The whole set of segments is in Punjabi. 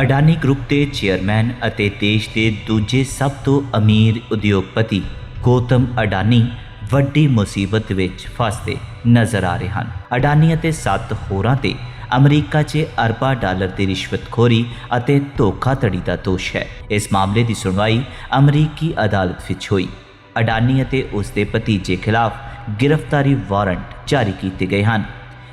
ਅਡਾਨੀ ਗਰੁੱਪ ਦੇ ਚੇਅਰਮੈਨ ਅਤੇ ਦੇਸ਼ ਦੇ ਦੂਜੇ ਸਭ ਤੋਂ ਅਮੀਰ ਉਦਯੋਗਪਤੀ ਗੌਤਮ ਅਡਾਨੀ ਵੱਡੀ ਮੁਸੀਬਤ ਵਿੱਚ ਫਸਦੇ ਨਜ਼ਰ ਆ ਰਹੇ ਹਨ। ਅਡਾਨੀ ਅਤੇ ਸੱਤ ਹੋਰਾਂ ਤੇ ਅਮਰੀਕਾ 'ਚ ਅਰਬਾਂ ਡਾਲਰ ਦੀ ਰਿਸ਼ਵਤਖੋਰੀ ਅਤੇ ਧੋਖਾਧੜੀ ਦਾ ਦੋਸ਼ ਹੈ। ਇਸ ਮਾਮਲੇ ਦੀ ਸੁਣਵਾਈ ਅਮਰੀਕੀ ਅਦਾਲਤ ਵਿੱਚ ਹੋਈ। ਅਡਾਨੀ ਅਤੇ ਉਸ ਦੇ ਭਤੀਜੇ ਖਿਲਾਫ ਗ੍ਰਿਫਤਾਰੀ ਵਾਰੰਟ ਜਾਰੀ ਕੀਤੇ ਗਏ ਹਨ।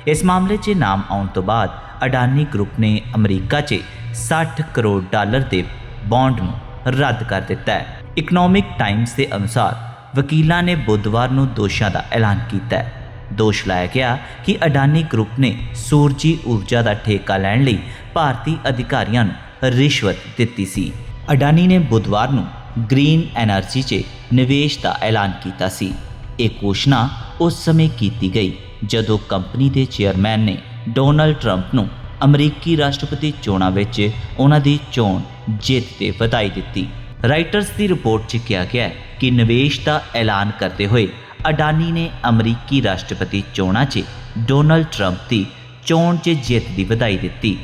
ਇਸ ਮਾਮਲੇ 'ਚ ਨਾਮ ਆਉਣ ਤੋਂ ਬਾਅਦ ਅਡਾਨੀ ਗਰੁੱਪ ਨੇ ਅਮਰੀਕਾ 'ਚ 60 ਕਰੋੜ ਡਾਲਰ ਦੇ ਬੌਂਡ ਨੂੰ ਰੱਦ ਕਰ ਦਿੱਤਾ ਹੈ। ਇਕਨੋਮਿਕ ਟਾਈਮਸ ਦੇ ਅਨੁਸਾਰ ਵਕੀਲਾਂ ਨੇ ਬੁੱਧਵਾਰ ਨੂੰ ਦੋਸ਼ਾਂ ਦਾ ਐਲਾਨ ਕੀਤਾ ਹੈ। ਦੋਸ਼ ਲਾਇਆ ਗਿਆ ਕਿ ਅਡਾਨੀ ਗਰੁੱਪ ਨੇ ਸੂਰਜੀ ਊਰਜਾ ਦਾ ਠੇਕਾ ਲੈਣ ਲਈ ਭਾਰਤੀ ਅਧਿਕਾਰੀਆਂ ਨੂੰ ਰਿਸ਼ਵਤ ਦਿੱਤੀ ਸੀ। ਅਡਾਨੀ ਨੇ ਬੁੱਧਵਾਰ ਨੂੰ ਗ੍ਰੀਨ એનર્ਜੀ 'ਚ ਨਿਵੇਸ਼ ਦਾ ਐਲਾਨ ਕੀਤਾ ਸੀ। ਇਹ ਘੋਸ਼ਣਾ ਉਸ ਸਮੇਂ ਕੀਤੀ ਗਈ ਜਦੋਂ ਕੰਪਨੀ ਦੇ ਚੇਅਰਮੈਨ ਨੇ ਡੋਨਲਡ ਟਰੰਪ ਨੂੰ ਅਮਰੀਕੀ ਰਾਸ਼ਟਰਪਤੀ ਚੋਣਾਂ ਵਿੱਚ ਉਹਨਾਂ ਦੀ ਚੋਣ ਜਿੱਤ ਤੇ ਵਧਾਈ ਦਿੱਤੀ। ਰਾਈਟਰਸ ਦੀ ਰਿਪੋਰਟ 'ਚ ਕਿਹਾ ਗਿਆ ਹੈ ਕਿ ਨਿਵੇਸ਼ ਦਾ ਐਲਾਨ ਕਰਦੇ ਹੋਏ ਅਡਾਨੀ ਨੇ ਅਮਰੀਕੀ ਰਾਸ਼ਟਰਪਤੀ ਚੋਣਾਂ 'ਚ ਡੋਨਲਡ ਟਰੰਪ ਦੀ ਚੋਣ 'ਚ ਜਿੱਤ ਦੀ ਵਧਾਈ ਦਿੱਤੀ।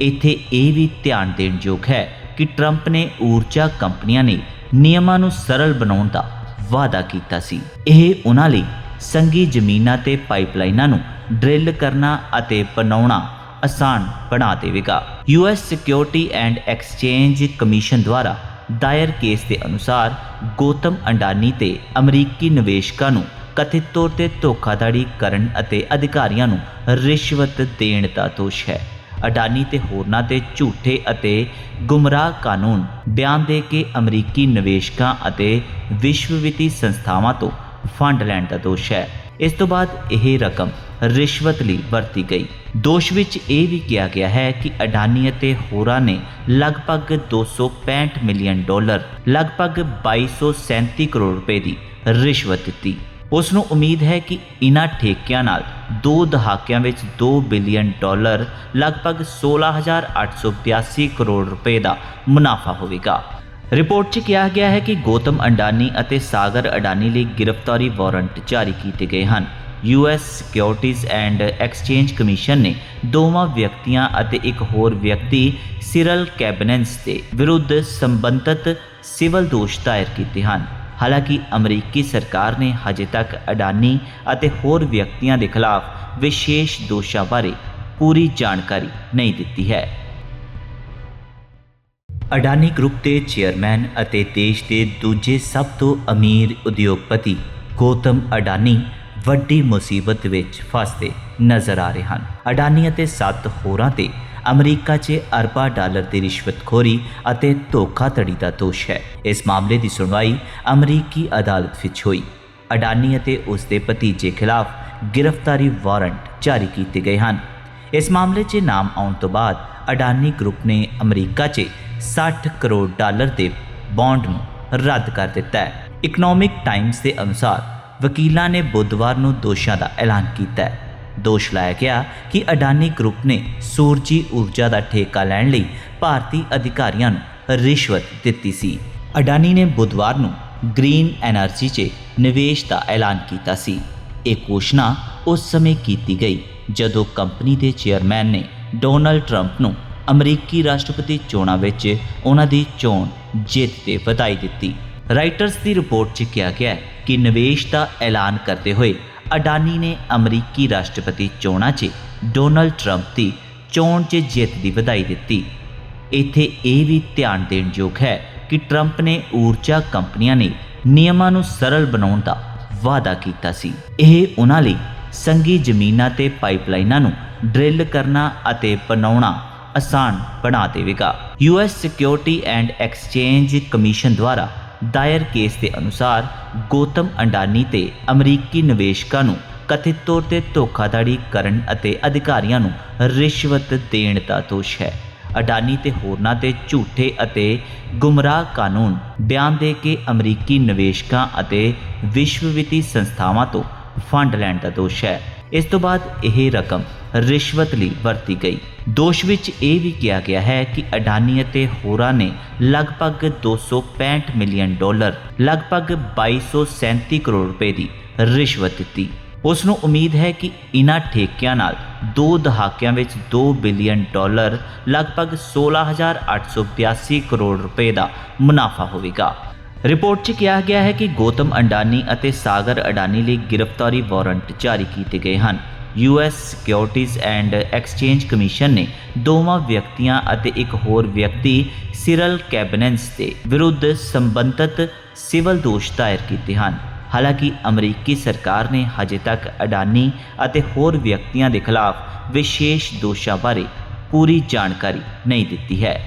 ਇੱਥੇ ਇਹ ਵੀ ਧਿਆਨ ਦੇਣ ਯੋਗ ਹੈ ਕਿ ਟਰੰਪ ਨੇ ਊਰਜਾ ਕੰਪਨੀਆਂ ਨੇ ਨਿਯਮਾਂ ਨੂੰ ਸਰਲ ਬਣਾਉਣ ਦਾ ਵਾਅਦਾ ਕੀਤਾ ਸੀ। ਇਹ ਉਹਨਾਂ ਲਈ ਸੰਗੀ ਜ਼ਮੀਨਾਂ ਤੇ ਪਾਈਪਲਾਈਨਾਂ ਨੂੰ ਡਰਿਲ ਕਰਨਾ ਅਤੇ ਬਣਾਉਣਾ ਆਸਾਨ ਬਣਾ ਦੇਵੇਗਾ। US security and exchange commission ਦੁਆਰਾ ਦਾਇਰ ਕੇਸ ਦੇ ਅਨੁਸਾਰ ਗੌਤਮ ਅੰਡਾਨੀ ਤੇ ਅਮਰੀਕੀ ਨਿਵੇਸ਼ਕਾਂ ਨੂੰ ਕਥਿਤ ਤੌਰ ਤੇ ਧੋਖਾਧੜੀ ਕਰਨ ਅਤੇ ਅਧਿਕਾਰੀਆਂ ਨੂੰ ਰਿਸ਼ਵਤ ਦੇਣ ਦਾ ਦੋਸ਼ ਹੈ। ਅਡਾਨੀ ਤੇ ਹੋਰਨਾਂ ਤੇ ਝੂਠੇ ਅਤੇ ਗੁੰਮਰਾਹ ਕਾਨੂੰਨ ਬਿਆਨ ਦੇ ਕੇ ਅਮਰੀਕੀ ਨਿਵੇਸ਼ਕਾਂ ਅਤੇ ਵਿਸ਼ਵ ਵਿੱਤੀ ਸੰਸਥਾਵਾਂ ਤੋਂ ਫੰਡ ਲੈਣ ਦਾ ਦੋਸ਼ ਹੈ। ਇਸ ਤੋਂ ਬਾਅਦ ਇਹ ਰਕਮ ਰਿਸ਼ਵਤ ਲਈ ਵਰਤੀ ਗਈ। ਦੋਸ਼ ਵਿੱਚ ਇਹ ਵੀ ਕਿਹਾ ਗਿਆ ਹੈ ਕਿ ਅਡਾਨੀ ਅਤੇ ਹੋਰਾਂ ਨੇ ਲਗਭਗ 265 ਮਿਲੀਅਨ ਡਾਲਰ, ਲਗਭਗ 2237 ਕਰੋੜ ਰੁਪਏ ਦੀ ਰਿਸ਼ਵਤ ਦਿੱਤੀ। ਉਸ ਨੂੰ ਉਮੀਦ ਹੈ ਕਿ ਇਨ੍ਹਾਂ ਠੇਕਿਆਂ ਨਾਲ ਦੋ ਦਹਾਕਿਆਂ ਵਿੱਚ 2 ਬਿਲੀਅਨ ਡਾਲਰ, ਲਗਭਗ 16882 ਕਰੋੜ ਰੁਪਏ ਦਾ ਮੁਨਾਫਾ ਹੋਵੇਗਾ। ਰਿਪੋਰਟ 'ਚ ਕਿਹਾ ਗਿਆ ਹੈ ਕਿ ਗੌਤਮ ਅੰਡਾਨੀ ਅਤੇ ਸਾਗਰ ਅਡਾਨੀ ਲਈ ਗ੍ਰਿਫਤਾਰੀ ਵਾਰੰਟ ਜਾਰੀ ਕੀਤੇ ਗਏ ਹਨ। US securities and exchange commission ਨੇ ਦੋਵਾਂ ਵਿਅਕਤੀਆਂ ਅਤੇ ਇੱਕ ਹੋਰ ਵਿਅਕਤੀ ਸਿਰਲ ਕੈਬਨੈਂਸ ਦੇ ਵਿਰੁੱਧ ਸੰਬੰਧਤ ਸਿਵਲ ਦੋਸ਼ ਦਾਇਰ ਕੀਤੇ ਹਨ। ਹਾਲਾਂਕਿ ਅਮਰੀਕੀ ਸਰਕਾਰ ਨੇ ਹਜੇ ਤੱਕ ਅਡਾਨੀ ਅਤੇ ਹੋਰ ਵਿਅਕਤੀਆਂ ਦੇ ਖਿਲਾਫ ਵਿਸ਼ੇਸ਼ ਦੋਸ਼ਾਂ ਬਾਰੇ ਪੂਰੀ ਜਾਣਕਾਰੀ ਨਹੀਂ ਦਿੱਤੀ ਹੈ। ਅਡਾਨੀ ਗਰੁੱਪ ਦੇ ਚੇਅਰਮੈਨ ਅਤੇ ਦੇਸ਼ ਦੇ ਦੂਜੇ ਸਭ ਤੋਂ ਅਮੀਰ ਉਦਯੋਗਪਤੀ ਗੌਤਮ ਅਡਾਨੀ ਵੱਡੀ ਮੁਸੀਬਤ ਵਿੱਚ ਫਸਦੇ ਨਜ਼ਰ ਆ ਰਹੇ ਹਨ। ਅਡਾਨੀ ਅਤੇ ਸੱਤ ਹੋਰਾਂ ਤੇ ਅਮਰੀਕਾ 'ਚ ਅਰਬਾਂ ਡਾਲਰ ਦੀ ਰਿਸ਼ਵਤਖੋਰੀ ਅਤੇ ਧੋਖਾਧੜੀ ਦਾ ਦੋਸ਼ ਹੈ। ਇਸ ਮਾਮਲੇ ਦੀ ਸੁਣਵਾਈ ਅਮਰੀਕੀ ਅਦਾਲਤ ਵਿੱਚ ਹੋਈ। ਅਡਾਨੀ ਅਤੇ ਉਸ ਦੇ ਭਤੀਜੇ ਖਿਲਾਫ ਗ੍ਰਿਫਤਾਰੀ ਵਾਰੰਟ ਜਾਰੀ ਕੀਤੇ ਗਏ ਹਨ। ਇਸ ਮਾਮਲੇ 'ਚ ਨਾਮ ਆਉਣ ਤੋਂ ਬਾਅਦ ਅਡਾਨੀ ਗਰੁੱਪ ਨੇ ਅਮਰੀਕਾ 'ਚ 60 ਕਰੋੜ ਡਾਲਰ ਦੇ ਬੌਂਡ ਨੂੰ ਰੱਦ ਕਰ ਦਿੱਤਾ ਹੈ। ਇਕਨੋਮਿਕ ਟਾਈਮਸ ਦੇ ਅਨੁਸਾਰ ਵਕੀਲਾਂ ਨੇ ਬੁੱਧਵਾਰ ਨੂੰ ਦੋਸ਼ਾਂ ਦਾ ਐਲਾਨ ਕੀਤਾ ਦੋਸ਼ ਲਾਇਆ ਗਿਆ ਕਿ ਅਡਾਨੀ ਗਰੁੱਪ ਨੇ ਸੂਰਜੀ ਊਰਜਾ ਦਾ ਠੇਕਾ ਲੈਣ ਲਈ ਭਾਰਤੀ ਅਧਿਕਾਰੀਆਂ ਨੂੰ ਰਿਸ਼ਵਤ ਦਿੱਤੀ ਸੀ। ਅਡਾਨੀ ਨੇ ਬੁੱਧਵਾਰ ਨੂੰ ਗ੍ਰੀਨ એનર્ਜੀ 'ਚ ਨਿਵੇਸ਼ ਦਾ ਐਲਾਨ ਕੀਤਾ ਸੀ। ਇਹ ਘੋਸ਼ਣਾ ਉਸ ਸਮੇਂ ਕੀਤੀ ਗਈ ਜਦੋਂ ਕੰਪਨੀ ਦੇ ਚੇਅਰਮੈਨ ਨੇ ਡੋਨਲਡ ਟਰੰਪ ਨੂੰ ਅਮਰੀਕੀ ਰਾਸ਼ਟਰਪਤੀ ਚੋਣਾਂ ਵਿੱਚ ਉਹਨਾਂ ਦੀ ਚੋਣ ਜਿੱਤ ਤੇ ਵਧਾਈ ਦਿੱਤੀ। ਰਾਈਟਰਸ ਦੀ ਰਿਪੋਰਟ 'ਚ ਕਿਹਾ ਗਿਆ ਕਿ ਨਿਵੇਸ਼ ਦਾ ਐਲਾਨ ਕਰਦੇ ਹੋਏ ਅਡਾਨੀ ਨੇ ਅਮਰੀਕੀ ਰਾਸ਼ਟਰਪਤੀ ਚੋਣਾਂ 'ਚ ਡੋਨਲਡ ਟਰੰਪ ਦੀ ਚੋਣ 'ਚ ਜਿੱਤ ਦੀ ਵਧਾਈ ਦਿੱਤੀ। ਇੱਥੇ ਇਹ ਵੀ ਧਿਆਨ ਦੇਣ ਯੋਗ ਹੈ ਕਿ ਟਰੰਪ ਨੇ ਊਰਜਾ ਕੰਪਨੀਆਂ ਨੇ ਨਿਯਮਾਂ ਨੂੰ ਸਰਲ ਬਣਾਉਣ ਦਾ ਵਾਅਦਾ ਕੀਤਾ ਸੀ। ਇਹ ਉਹਨਾਂ ਲਈ ਸੰਗੀ ਜ਼ਮੀਨਾਂ ਤੇ ਪਾਈਪਲਾਈਨਾਂ ਨੂੰ ਡਰਿਲ ਕਰਨਾ ਅਤੇ ਬਣਾਉਣਾ ਆਸਾਨ ਬਣਾ ਦੇਵੇਗਾ। US security and exchange commission ਦੁਆਰਾ ਦਾਇਰ ਕੇਸ ਦੇ ਅਨੁਸਾਰ ਗੌਤਮ ਅੰਡਾਨੀ ਤੇ ਅਮਰੀਕੀ ਨਿਵੇਸ਼ਕਾਂ ਨੂੰ ਕਥਿਤ ਤੌਰ ਤੇ ਧੋਖਾਧੜੀ ਕਰਨ ਅਤੇ ਅਧਿਕਾਰੀਆਂ ਨੂੰ ਰਿਸ਼ਵਤ ਦੇਣ ਦਾ ਦੋਸ਼ ਹੈ। ਅਡਾਨੀ ਤੇ ਹੋਰਨਾਂ ਤੇ ਝੂਠੇ ਅਤੇ ਗੁੰਮਰਾਹ ਕਾਨੂੰਨ ਬਿਆਨ ਦੇ ਕੇ ਅਮਰੀਕੀ ਨਿਵੇਸ਼ਕਾਂ ਅਤੇ ਵਿਸ਼ਵ ਵਿੱਤੀ ਸੰਸਥਾਵਾਂ ਤੋਂ ਫੰਡ ਲੈਣ ਦਾ ਦੋਸ਼ ਹੈ। ਇਸ ਤੋਂ ਬਾਅਦ ਇਹ ਰਕਮ ਰਿਸ਼ਵਤ ਲਈ ਵਰਤੀ ਗਈ। ਦੋਸ਼ ਵਿੱਚ ਇਹ ਵੀ ਕਿਹਾ ਗਿਆ ਹੈ ਕਿ ਅਡਾਨੀ ਅਤੇ ਹੋਰਾਂ ਨੇ ਲਗਭਗ 265 ਮਿਲੀਅਨ ਡਾਲਰ, ਲਗਭਗ 2237 ਕਰੋੜ ਰੁਪਏ ਦੀ ਰਿਸ਼ਵਤ ਦਿੱਤੀ। ਉਸ ਨੂੰ ਉਮੀਦ ਹੈ ਕਿ ਇਨ੍ਹਾਂ ਠੇਕਿਆਂ ਨਾਲ ਦੋ ਦਹਾਕਿਆਂ ਵਿੱਚ 2 ਬਿਲੀਅਨ ਡਾਲਰ, ਲਗਭਗ 16882 ਕਰੋੜ ਰੁਪਏ ਦਾ ਮੁਨਾਫਾ ਹੋਵੇਗਾ। ਰਿਪੋਰਟ 'ਚ ਕਿਹਾ ਗਿਆ ਹੈ ਕਿ ਗੌਤਮ ਅੰਡਾਨੀ ਅਤੇ ਸਾਗਰ ਅਡਾਨੀ ਲਈ ਗ੍ਰਿਫਤਾਰੀ ਵਾਰੰਟ ਜਾਰੀ ਕੀਤੇ ਗਏ ਹਨ। US securities and exchange commission ਨੇ ਦੋਵਾਂ ਵਿਅਕਤੀਆਂ ਅਤੇ ਇੱਕ ਹੋਰ ਵਿਅਕਤੀ ਸਿਰਲ ਕੈਬਨੈਂਸ ਦੇ ਵਿਰੁੱਧ ਸੰਬੰਧਿਤ ਸਿਵਲ ਦੋਸ਼ ਦਾਇਰ ਕੀਤੇ ਹਨ। ਹਾਲਾਂਕਿ ਅਮਰੀਕੀ ਸਰਕਾਰ ਨੇ ਹਜੇ ਤੱਕ ਅਡਾਨੀ ਅਤੇ ਹੋਰ ਵਿਅਕਤੀਆਂ ਦੇ ਖਿਲਾਫ ਵਿਸ਼ੇਸ਼ ਦੋਸ਼ਾਂ ਬਾਰੇ ਪੂਰੀ ਜਾਣਕਾਰੀ ਨਹੀਂ ਦਿੱਤੀ ਹੈ।